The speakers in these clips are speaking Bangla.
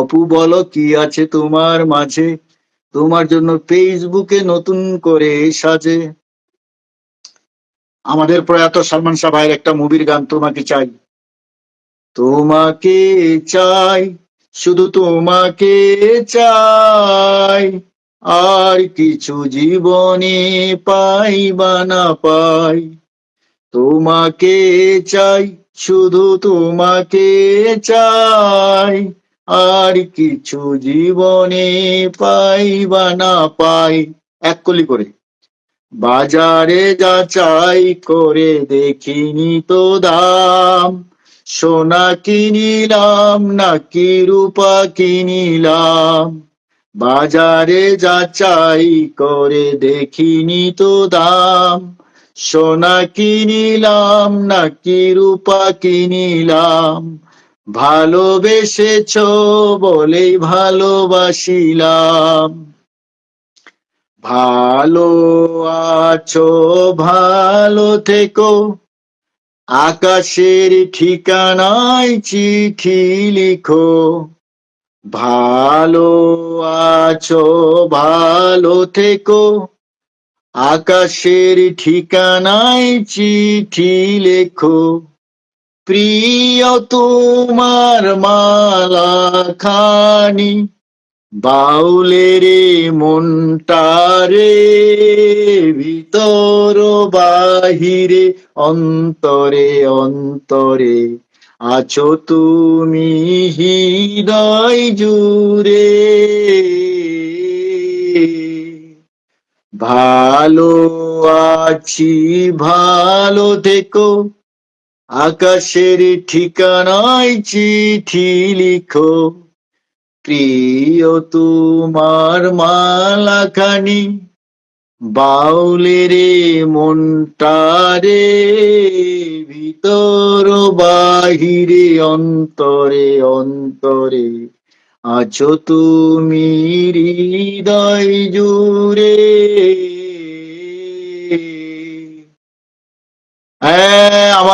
অপু বলো, কি আছে তোমার মাঝে? তোমার জন্য ফেসবুকে নতুন করে সাজে। আমাদের প্রয়াত সালমান শাহ একটা মুভির গান তোমাকে চাই। তোমাকে চাই, শুধু তোমাকে চাই। আর কিছু জীবনে পাই বা না পাই। তোমাকে চাই, শুধু তোমাকে চাই। আর কিছু জীবনে পাই বা না পাই, এক কলি করে। বাজারে যাচাই করে দেখিনি তো দাম। সোনা কিনিলাম, নাকি রূপা কিনিলাম। বাজারে যাচাই করে দেখিনি তো দাম। সোনা কিনিলাম, নাকি রূপা কিনিলাম। ভালোবেসেছ বলেই ভালোবাসিলাম। ভালো আছো, ভালো থেকো। আকাশের ঠিকানায় চিঠি লিখো। ভালো আছো, ভালো থেকো। আকাশের ঠিকানায় চিঠি লেখো। প্রিয় তোমার মালা খানি বাউলের মনটারে, ভিতর বাহিরে, অন্তরে অন্তরে। আছো তুমি হৃদয় জুড়ে। ভালো আছি, ভালো থেকো। আকাশের ঠিকানায় চিঠি লিখো। প্রিয় তোমার মালাখানি বাউলের মনটারে ভিতর বাহিরে, অন্তরে অন্তরে। আছো তুমি হৃদয় জুড়ে।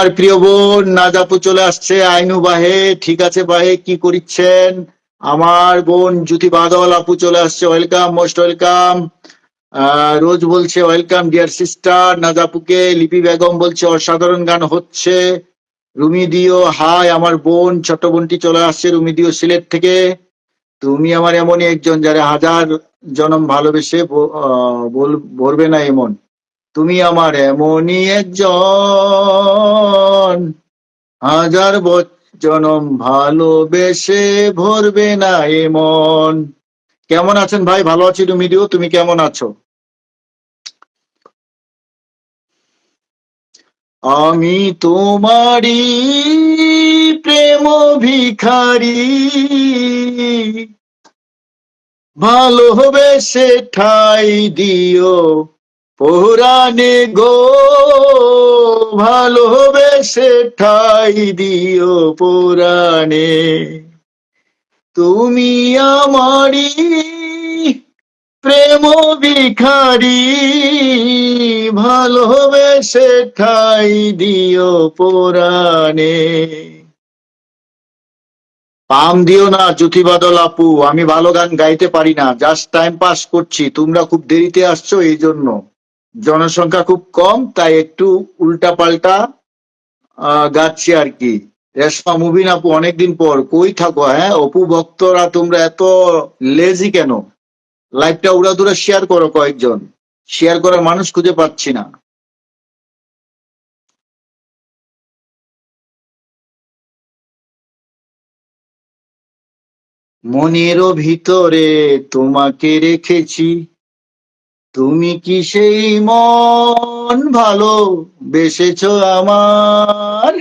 আমার প্রিয় বোন, নাজাপু চলে আসছে, আইনু বাহে, ঠিক আছে বাহে, কি করিচ্ছেন? আমার বোন জ্যোতি বাদল আপু চলে আসছে ওয়েলকাম মোস্ট ওয়েলকাম রোজ বলছে ওয়েলকাম ডিয়ার সিস্টার নাজাপুকে লিপি বেগম বলছে, অসাধারণ গান হচ্ছে। রুমি দিও হাই আমার বোন, ছোট বোনটি চলে আসছে, রুমি দিও সিলেট থেকে। তুমি আমার এমনই একজন যারা হাজার জনম ভালোবেসে ভরবে না এমন। তুমি আমার এমনই একজন। হাজার জনম ভালোবেসে ভরবে না এমন। কেমন আছেন ভাই? ভালো আছি তুমি, দিও, তুমি কেমন আছো? আমি তোমারই প্রেম ভিখারি। ভালোবেসে ঠাই দিও। পুরানে গো ভালোবেসে ঠাই দিও পুরানে তুমি আমারই প্রেম ভিখারি ভালোবেসে ঠাই দিও পুরানে পাম দিও না, জ্যোতি বাদল আপু, আমি ভালো গান গাইতে পারি না, জাস্ট টাইম পাস করছি, তোমরা খুব দেরিতে আসছো, এই জন্য। জনসংখ্যা খুব কম, তাই একটু উল্টা পাল্টা গাচ্ছি আর কি। রেশমা মুবিন আপু, অনেকদিন পর, কই থাকো হ্যাঁ? অপু ভক্তরা, তোমরা এত লেজি কেন? লাইভটা উড়াদুরা শেয়ার করো কয়েকজন। শেয়ার করার মানুষ খুঁজে পাচ্ছি না। মনেরও ভিতরে তোমাকে রেখেছি। তুমি কি সেই মন ভালো বেসেছ আমার?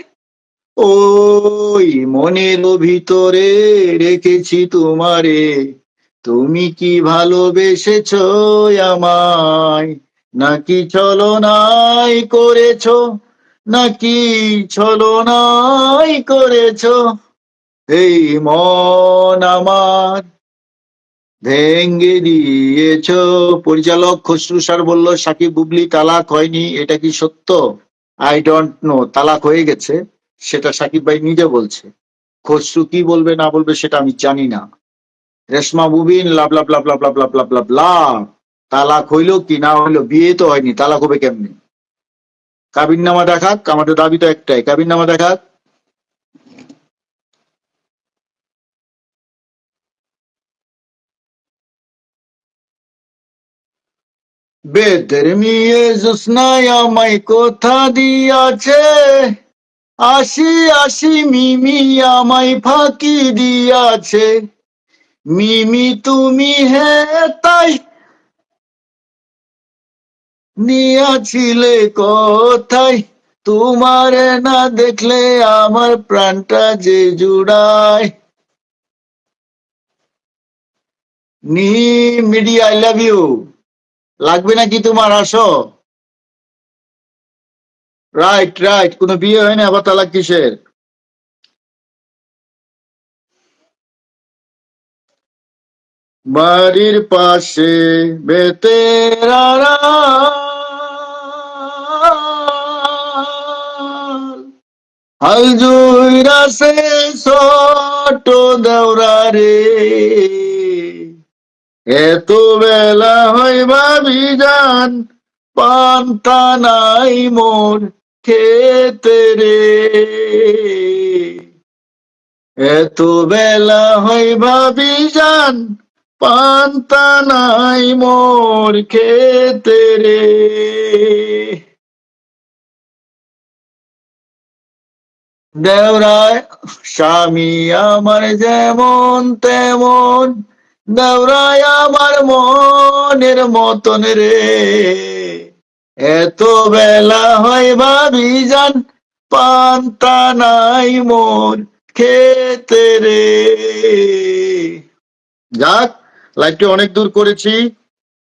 ওই মনের ভিতরে রেখেছি তোমারে। তুমি কি ভালোবেসেছ আমায়? নাকি ছলনাই করেছ? নাকি ছলনাই করেছ? এই মন আমার ভেঙ্গে দিয়েছ। পরিচালক খসরু স্যার বলল, সাকিব বুবলি, তালাক হয়নি, এটা কি সত্য? আই ডোন্ট নো তালাক হয়ে গেছে, সেটা সাকিব ভাই নিজে বলছে। খসরু কি বলবে, না বলবে, সেটা আমি জানি না। রেশমা বুবিন লাভ লাভ লাভ লাভ লাভ লাভ লাভ লাভ লাভ, তালাক হইল কি না হইল, বিয়ে তো হয়নি, তালাক হবে কেমনি? কাবিন নামা দেখাক, আমাদের দাবি তো একটাই কাবিন নামা দেখাক। বেদের মিয়ে জুসনায় আমায় কোথা দিয়াছে। আসি আসি, মিমি আমায় ফাঁকি দিয়াছে। মিমি তুমি হে তাই নিয়াছিলে কোথায় তোমার না দেখলে আমার প্রাণটা যে জুড়ায়। নি মিডিয়া, আই লাভ ইউ। লাগবে নাকি তোমার? আসো। রাইট রাইট কোনো বিয়ে হয়নি আবার তালাক কিসের? বাড়ির পাশে বেতেরারা হাল সে ছোট দেওরা রে এত বেলা ভাবি যান, পান্তা নাই মোর খেতে রে। এত বেলা ভাবি যান, পান্তা নাই মোর খেতে রে। দেওরায় স্বামী আমার যেমন তেমন দেওরায় আমার মনের মতন রে। এত বেলা হয় ভাবি যান, পান্তা নাই মোর খেতে রে। যাক, লাইফটি অনেক দূর করেছি।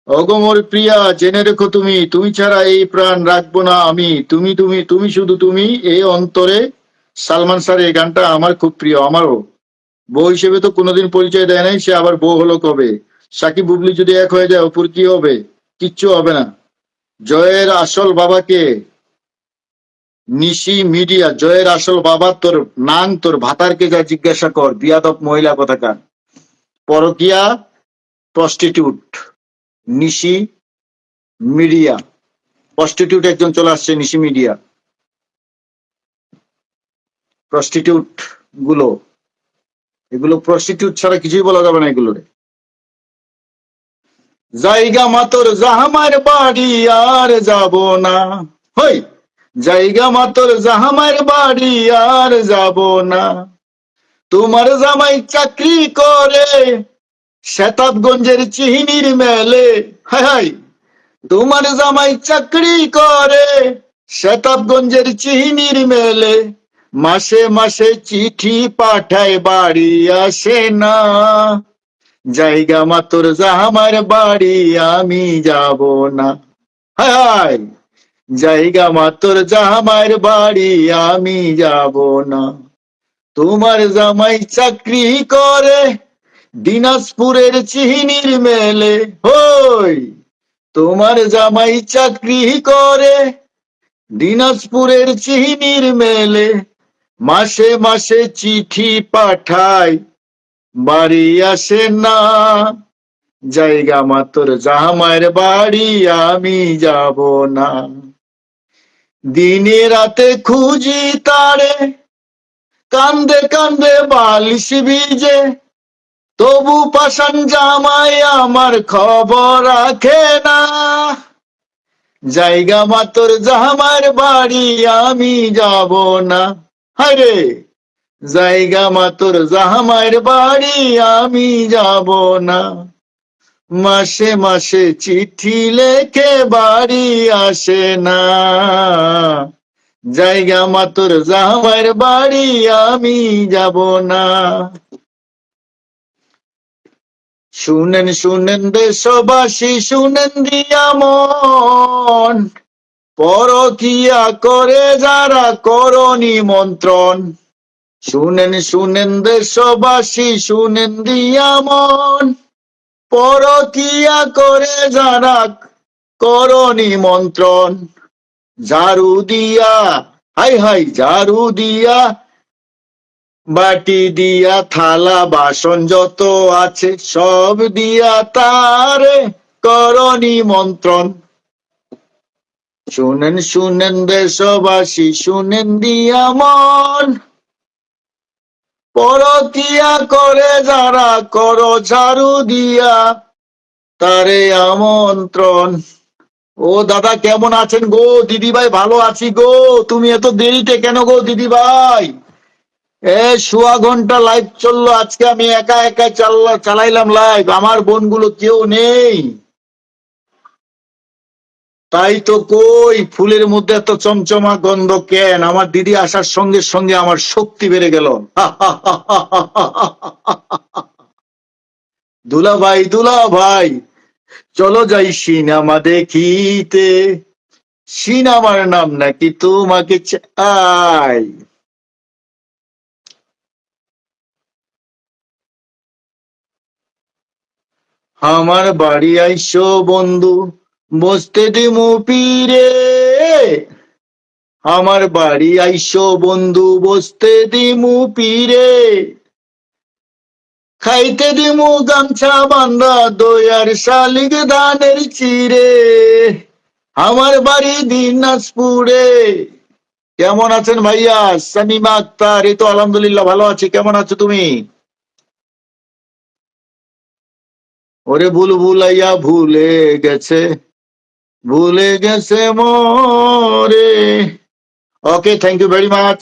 অগমর প্রিয়া, জেনে রেখো তুমি তুমি ছাড়া এই প্রাণ রাখব না আমি। তুমি তুমি তুমি শুধু তুমি এই অন্তরে। সালমান স্যার, এই গানটা আমার খুব প্রিয়, আমারও। বউ হিসেবে তো কোনোদিন পরিচয় দেয় নাই, সে আবার বউ হলো কবে? সাকিব, বুবলি যদি এক হয়ে যায়, অপুর কি হবে? কিচ্ছু হবে না। জয়ের আসল বাবাকে নিশি মিডিয়া, জয়ের আসল বাবা তোর নাং তোর ভাতারকে যা জিজ্ঞাসা কর? বিয়াদব মহিলা কথাকার। পরকিয়া প্রস্টিটিউট নিশি মিডিয়া। প্রস্টিটিউট একজন চলে আসছে, নিশি মিডিয়া। প্রস্টিটিউটগুলো। এগুলো প্রস্টিটিউট ছাড়া কিছুই বলা যাবে না এগুলোরে। জায়গা মাতর জাহামার বাড়ি আর যাব না। হই! জায়গা মাতর জাহামার বাড়ি আর যাব না। তোমার জামাই চাকরি করে শতাবগঞ্জের চিহিনির মেলে। Hi hi! তোমার জামাই চাকরি করে শতাবগঞ্জের চিহিনির মেলে। মাসে মাসে চিঠি পাঠায়, বাড়ি আসে না। জায়গা মাতর জাহামার বাড়ি, আমি যাব না। হায় জায়গা মাতর জাহামার বাড়ি, আমি যাব না। তোমার জামাই চাকরি করে, দিনাজপুরের চিহিনির মেলে। হই! তোমার জামাই চাকরি করে, দিনাজপুরের চিহিনির মেলে। মাসে মাসে চিঠি পাঠায় বাড়ি আসে না। জায়গা মাতর জামার বাড়ি, আমি যাব না। দিনে রাতে খুঁজি তারে, কান্দে কান্দে বালিশ ভিজে। তবু পাশান জামাই আমার খবর রাখে না। জায়গা মাতর জামার বাড়ি, আমি যাব না। হায়রে, জায়গা মাতর জাহামার বাড়ি আমি যাব না। মাসে মাসে চিঠি লেখে বাড়ি আসে না। জায়গা মাতর জাহামার বাড়ি আমি যাব না। শুনেন শুনেন দেশবাসী, শুনেন দিয়া মন। পরকিয়া করে যারা করণি মন্ত্রণ। শুনেন শুনেন দেশবাসী, শুনেন দিয়া মন। পরকিয়া করে যারা করণি মন্ত্রণ। ঝাড়ু দিয়া, হাই হাই, ঝাড়ু দিয়া, বাটি দিয়া, থালা, বাসন যত আছে, সব দিয়া তারে করণী মন্ত্রণ। শুনেন শুনেন দেশবাসী, শুনেন দিয়া মন। করে যারা, করো ঝাড়ু দিয়া তারে আমন্ত্রণ। ও দাদা, কেমন আছেন গো? দিদি ভাই ভালো আছি গো। তুমি এত দেরিতে কেন গো দিদি ভাই এ, সোয়া ঘণ্টা লাইভ চলল। আজকে আমি একা একা চালাইলাম লাইভ আমার বোনগুলো কেউ নেই। তাই তো কই, ফুলের মধ্যে এত চমচমা গন্ধ কেন? আমার দিদি আসার সঙ্গে সঙ্গে আমার শক্তি বেড়ে গেল। দুলা ভাই দুলা ভাই চলো যাই সিনেমা দেখিতে। সিনেমার নাম নাকি তোমাকে চাই। আমার বাড়ি আইসো বন্ধু। বসতে দিমু পীরে। আমার বাড়ি আইসো বন্ধু বসতে দিমু পীরে। খাইতে দিমু গামছা বান্ধা দয়ার শালিক ধানের চিরে আমার বাড়ি দিনাজপুরে। কেমন আছেন ভাইয়া? সামিমা আক্তার, এই তো আলহামদুলিল্লাহ ভালো আছি। কেমন আছো তুমি? ওরে ভুল ভুলাইয়া ভুলে গেছে। ভুলে গেছে মোরে। Okay thank you very much